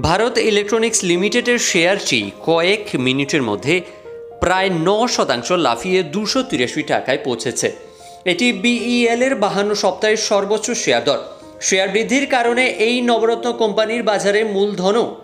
Bharat electronics লিমিটেডের শেয়ারটি কয়েক মিনিটের মধ্যে প্রায় ন শতাংশ লাফিয়ে দুশো তিরাশি টাকায় পৌঁছেছে। এটি বিইএল এর বাহান্ন সপ্তাহের সর্বোচ্চ শেয়ার দর। শেয়ার বৃদ্ধির কারণে এই নবরত্ন কোম্পানির বাজারে মূলধনও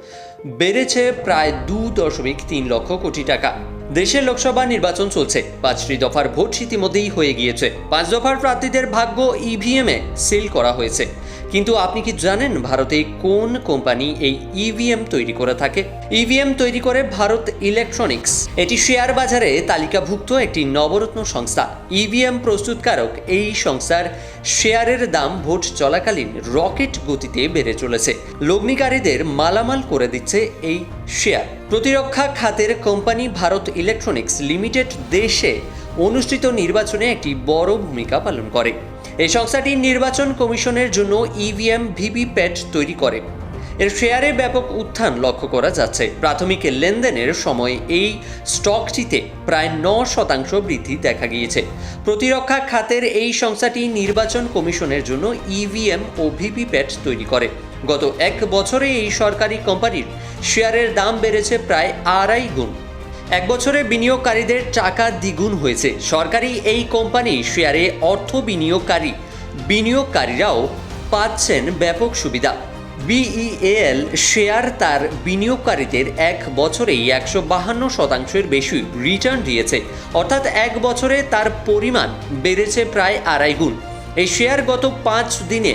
বেড়েছে প্রায় দু দশমিক তিন লক্ষ কোটি টাকা। দেশের লোকসভা নির্বাচন চলছে। পাঁচটি দফার ভোট ইতিমধ্যেই হয়ে গিয়েছে। পাঁচ দফার প্রার্থীদের ভাগ্য ইভিএমে সিল করা হয়েছে। কিন্তু আপনি কি জানেন ভারতে কোন কোম্পানি এই ইভিএম তৈরি করে থাকে? ইভিএম তৈরি করে ভারত ইলেকট্রনিক্স। এটি শেয়ার বাজারে তালিকাভুক্ত একটি নবরত্ন সংস্থা। ইভিএম প্রস্তুতকারক এই সংস্থার শেয়ারের দাম ভোট চলাকালীন রকেট গতিতে বেড়ে চলেছে। লগ্নিকারীদের মালামাল করে দিচ্ছে এই শেয়ার। প্রতিরক্ষা খাতের কোম্পানি ভারত ইলেকট্রনিক্স লিমিটেড দেশে অনুষ্ঠিত নির্বাচনে একটি বড় ভূমিকা পালন করে। এই সংস্থাটি নির্বাচন কমিশনের জন্য ইভিএম ভিভিপ্যাট তৈরি করে। এর শেয়ারে ব্যাপক উত্থান লক্ষ্য করা যাচ্ছে। প্রাথমিক লেনদেনের সময় এই স্টকটিতে প্রায় ন শতাংশ বৃদ্ধি দেখা গিয়েছে। প্রতিরক্ষা খাতের এই সংস্থাটি নির্বাচন কমিশনের জন্য ইভিএম ও ভিভিপ্যাট তৈরি করে। গত এক বছরে এই সরকারি কোম্পানির শেয়ারের দাম বেড়েছে প্রায় আড়াই গুণ। এক বছরে বিনিয়োগকারীদের টাকা দ্বিগুণ হয়েছে। সরকারি এই কোম্পানি শেয়ারে অর্থ বিনিয়োগকারী বিনিয়োগকারীরাও পাচ্ছেন ব্যাপক সুবিধা। বিইএল শেয়ার তার বিনিয়োগকারীদের এক বছরেই একশো বাহান্ন শতাংশের বেশি রিটার্ন দিয়েছে। অর্থাৎ এক বছরে তার পরিমাণ বেড়েছে প্রায় আড়াই গুণ। এই শেয়ার গত পাঁচ দিনে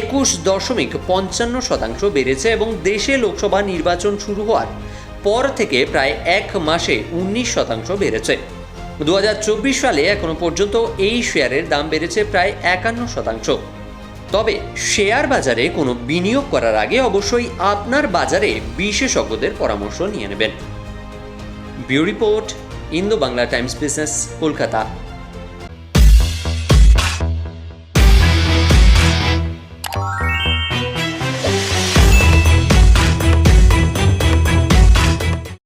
একুশ দশমিক পঞ্চান্ন শতাংশ বেড়েছে এবং দেশে লোকসভা নির্বাচন শুরু হওয়ার পর থেকে প্রায় এক মাসে উনিশ শতাংশ বেড়েছে। দু হাজার চব্বিশ সালে এখনও পর্যন্ত এই শেয়ারের দাম বেড়েছে প্রায় একান্ন শতাংশ। তবে শেয়ার বাজারে কোনো বিনিয়োগ করার আগে অবশ্যই আপনার বাজারে বিশেষজ্ঞদের পরামর্শ নিয়ে নেবেন। Bureau report Indo Bangla Times business, Kolkata.